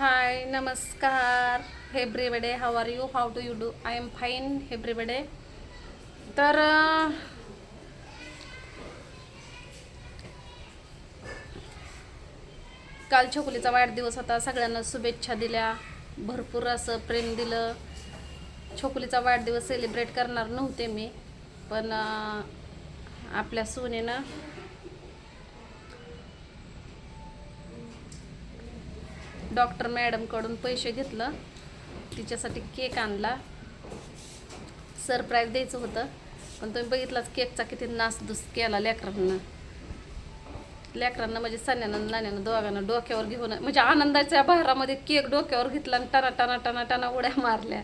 हाय नमस्कार. Everybody how are you how do you do I am fine everybody तर काल छोकुलीचा वाढदिवस होता. सगळ्यांना शुभेच्छा दिल्या. भरपूर असं प्रेम दिलं. छोकुलीचा वाढदिवस सेलिब्रेट करणार नव्हते मी. पण आपल्या सुनेनं डॉक्टर मॅडमकडून पैसे घेतलं. तिच्यासाठी केक आणला. सरप्राईज द्यायचं होतं. पण तुम्ही बघितलाच केकचा किती नासधूस केला लेकरांना. लेकरांना म्हणजे सण्यानं नाण्यानं दोघांना डोक्यावर घेऊन म्हणजे आनंदाच्या बहारामध्ये केक डोक्यावर घेतला आणि टना टना टना टना उड्या मारल्या.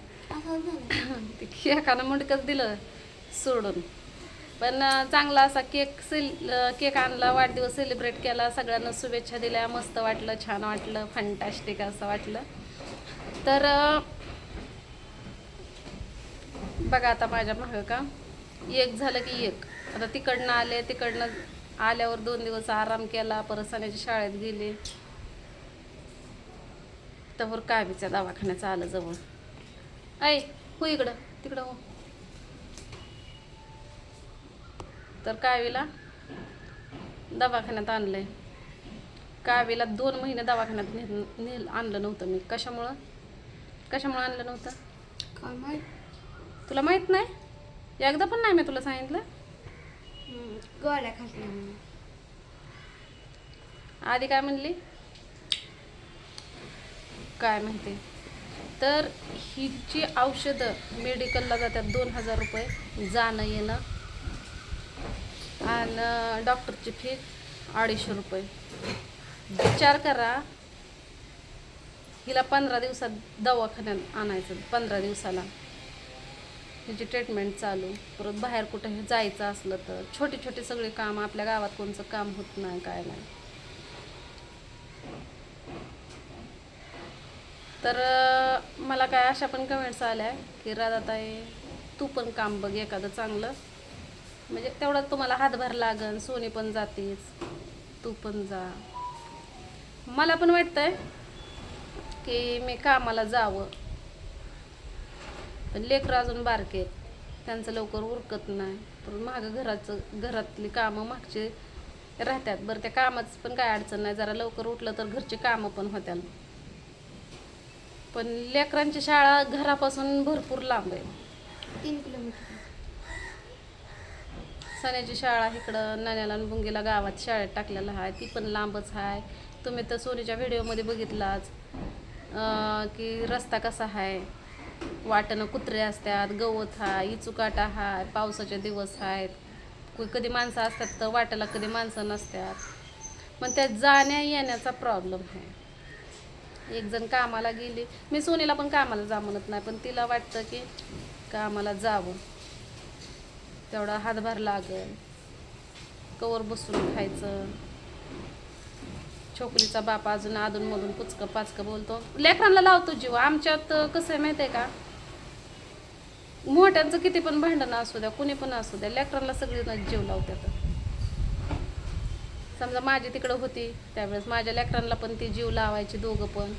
ते केकानं मुंडकच दिलं सोडून. पण चांगला असा केक सेल केक आणला वाढदिवस सेलिब्रेट केला सगळ्यांना शुभेच्छा दिल्या मस्त वाटलं छान वाटलं फंटॅस्टिक असं वाटलं. तर बघा आता माझ्या मागं का? एक झालं की एक. आता तिकडनं आले तिकडनं आल्यावर दोन दिवस आराम केला परत सण्याच्या शाळेत गेले. तर कावीच्या दवाखान्याचं आलं जवळ. ऐ हो इकडं तिकडं हो. तर कावीला दवाखान्यात आणलंय. कावीला दोन महिने दवाखान्यात नेल आणलं नव्हतं मी. कशामुळं? कशामुळं आणलं नव्हतं? काय माहीत? तुला माहीत नाही? एकदा पण नाही मी तुला सांगितलं? गोळ्या खाल्ल्या. आधी काय म्हणली? काय माहिती. तर ही जी औषधं मेडिकलला जातात दोन हजार रुपये. जाणं येणं. आणि डॉक्टरची फी अडीचशे रुपये. विचार करा. हिला पंधरा दिवसात दवाखान्यात आणायचं पंधरा दिवसाला. हिची ट्रीटमेंट चालू. परत बाहेर कुठे जायचं असलं तर छोटे छोटे सगळे काम आपल्या गावात कोणचं काम होत नाही काय नाही. तर मला काय अशा पण कमेंट्स आल्या की राधाताई तू पण काम बघ एखादं चांगलं. म्हणजे तेवढा तुम्हाला हातभार लागन सोनी पण जातेच तू पण जा. मला पण वाटतंय की मी कामाला जावं. पण लेकरं अजून बारके आहेत. त्यांचं लवकर उरकत नाही. पण मागं घराचं घरातली कामं मागचे राहतात. बरं त्या कामाचं पण काय अडचण नाही. जरा लवकर उठलं तर घरची कामं पण होत्याल. पण लेकरांची शाळा घरापासून भरपूर लांब आहे. तीन किलोमीटर. सण्याची शाळा इकडं नाण्याला आणि बुंगीला गावात शाळेत टाकलेलं आहे. ती पण लांबच आहे. तुम्ही तर सोनीच्या व्हिडिओमध्ये बघितलाच की रस्ता कसा आहे? वाटणं कुत्रे असतात गवत आहे इचुकाटा आहे पावसाचे दिवस आहेत. कधी माणसं असतात तर वाट्याला कधी माणसं नसतात. पण त्या जाण्या येण्याचा प्रॉब्लेम आहे. एक जण कामाला गेली. मी सोनीला पण कामाला जा म्हणत नाही पण तिला वाटतं की कामाला जावं. तेवढा हातभार लागेल. कवर बसून खायचं. छोकरीचा बाप अजून अधूनमधून पुचकं पाचकं बोलतो लेकरांना लावतो जीव आमच्यात कसं आहे माहिती आहे का? मोठ्यांचं किती पण भांडणं असू द्या कुणी पण असू द्या लेकरांना सगळी जीव लावतात. समजा माझी तिकडं होती त्यावेळेस माझ्या लेकरांना पण ती जीव लावायची दोघं पण.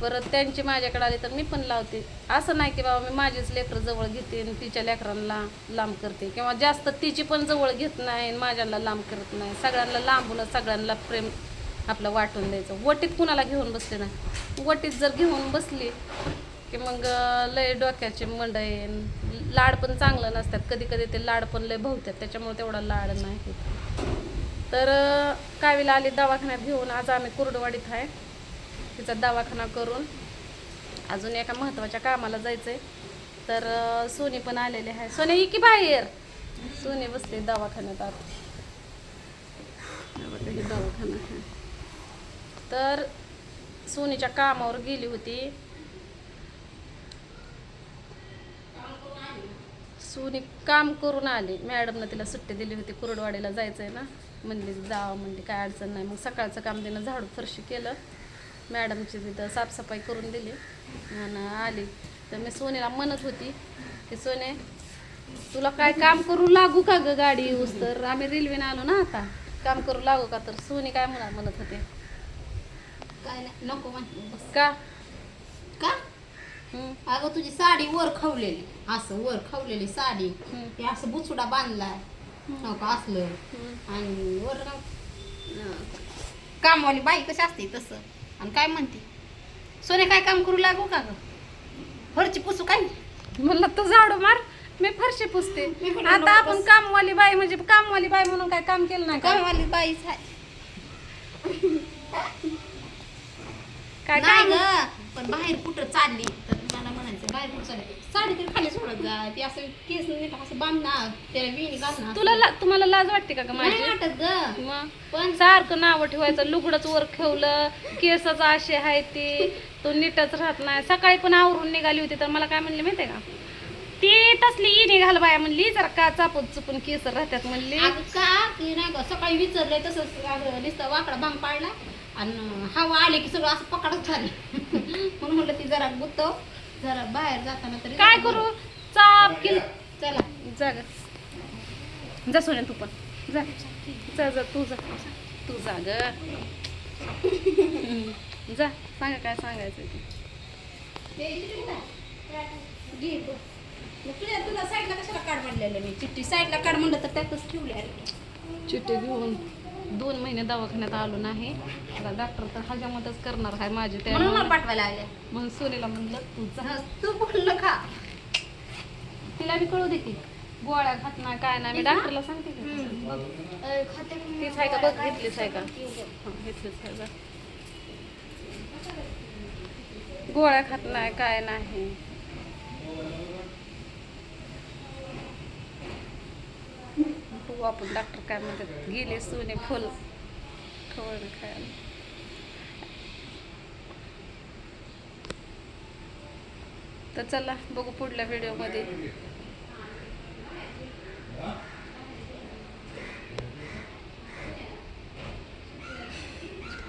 परत त्यांची माझ्याकडे आली तर मी पण लावते. असं नाही की बाबा मी माझीच लेकरं जवळ घेते आणि तिच्या लेकरांना लांब करते. किंवा जास्त तिची पण जवळ घेत नाही माझ्याला लांब करत नाही. सगळ्यांना लांबूनच सगळ्यांना प्रेम आपलं वाटून द्यायचं. वटीत कुणाला घेऊन बसले ना वटीत जर घेऊन बसली की मग लय डोक्याचे मंडई लाड पण चांगलं नसतात. कधी कधी ते लाड पण लय भवतात. त्याच्यामुळे तेवढा लाड नाही तर कावीला आली दवाखान्यात घेऊन. आज आम्ही कुर्डवाडीत आहे. तिचा दवाखाना करून अजून एका महत्त्वाच्या कामाला जायचं आहे तर सोनी पण आलेले आहे. सोने ही की बाहेर. सोनी बसले दवाखान्यात आत. हे दवाखाना आहे. तर सोनीच्या कामावर गेली होती. सोनी काम करून आली. मॅडमनं तिला सुट्टी दिली होती. कुरडवाडीला जायचं आहे ना. म्हणली जा म्हणली काय अडचण नाही. मग सकाळचं काम तिनं झाडू फरशी केलं. मॅडमची तिथं साफसफाई करून दिली. आणि आली. तर मी सोनीला म्हणत होती की सोने तुला काय काम करू लागू का ग गाडी येऊस तर? आम्ही रेल्वेने आलो ना आता. काम करू लागू का तर? सोनी काय म्हणा म्हणत होते. काय नाही नको म्हणते का? का? अगं तुझी साडी वर खवलेली असं वर खवलेली साडी. हे असं बुचुडा बांधलाय. हो का? असलं. आणि वर कामवाली बाई कशी असते तसं. आणि काय म्हणते? सोने काय काम करू लागू का ग? फरची पुसू काय? म्हणलं तू झाडू मार मी फरशी पुसते. मी पण आता आपण. कामवाली बाई म्हणजे कामवाली बाई म्हणून काय काम केलं नाही का? कामवाली बाईच आहे काय नाही काम? ग पण बाहेर कुठं चालली तर मला म्हणायचं बाहेर कुठं चालली साडी तरी खाली सोडत जा ती असं केस नीट असं बांधणार त्याला विणी घालणार तुला ला- तुम्हाला लाज वाटते का ग नाही माझी वाटत ग. मग? पण सारखं नाव ठेवायचं लुगडच वर ठेवलं केसाचं आशे आहे ती तो नीटच राहत नाही. सकाळी पण आवरून निघाली होती तर मला काय म्हणली माहितीये का? ती तसली ई निघाल बाया म्हणली जरा का चापून चुपून केस राहतात म्हणली. अगं का? की नाही का सकाळी विचारलंय तसंच अगं नुसतं वाकडा बांग पाडला आणि हवा आले की सगळं असं पकडच झाले. म्हणून म्हटलं ती जरा गुत्तव जरा बाहेर जाताना तरी काय करू? चाप केल चला. जा ग. जा सोन्या तू पण. जा. जा जा तू जा. तू जा ग. जा. सांगा काय सांगायचं ते. तुझ्या तुला साईडला कशाला काढ म्हणलेलं मी? चिठ्ठी साईडला काढ म्हणलं तर त्यातच ठेवले अरे चिठ्ठी घेऊन. दोन महिने दवाखान्यात आलो नाही. आता डॉक्टर तर हजामतच करणार आहे माझी. त्या म्हणून मला पाठवायला आले. म्हणून सोनीला म्हणलं तू जा. तू बोललं का तिला बी कळू दे की गोळ्या खात नाही काय नाही. मी डॉक्टरला सांगते मी? तीच आहे का? बघ घेतलीच आहे का? घेतलीच आहे का गोळ्या खात नाही काय नाही. तू आपण डॉक्टर काय म्हणतात. गेले सोने फुल. खवळ खायला. तर चला बघू पुढल्या व्हिडिओमध्ये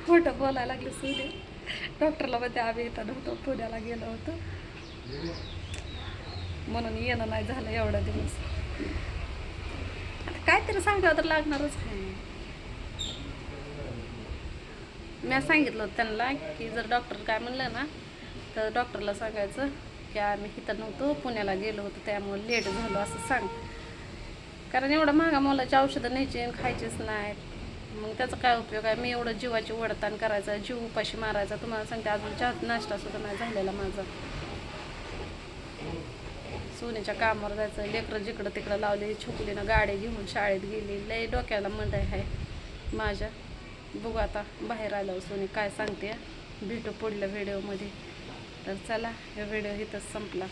खोटं बोलायला लागले सुने. डॉक्टरला मध्ये आम्ही इथं नव्हतो पुण्याला गेलो होतो. म्हणून येणं नाही झालं एवढा दिवस. काहीतरी सांगावं तर लागणारच. आहे मी सांगितलं होतं त्यांना की जर डॉक्टर काय म्हणलं ना तर डॉक्टरला सांगायचं की आम्ही इथं नव्हतो पुण्याला गेलो होतो त्यामुळे लेट झालो असं सांग. कारण एवढं महागा मोलाची औषधं न्यायची आणि खायचीच नाहीत मग त्याचा काय उपयोग आहे? मी एवढं जीवाची वडताण करायचा जीव उपाशी मारायचा तुम्हाला सांगते अजून चहा नाश्ता सुद्धा नाही झालेला माझा. सोन्याच्या कामावर जायचं. लेकरं जिकडं तिकडं लावले छोकलीनं गाडी घेऊन शाळेत गेली. लय डोक्याला मंडळ आहे माझ्या. बघू आता बाहेर आल्यावर सोनी काय सांगते. भेटू पुढल्या व्हिडिओमध्ये तर चला हा व्हिडिओ इथंच संपला.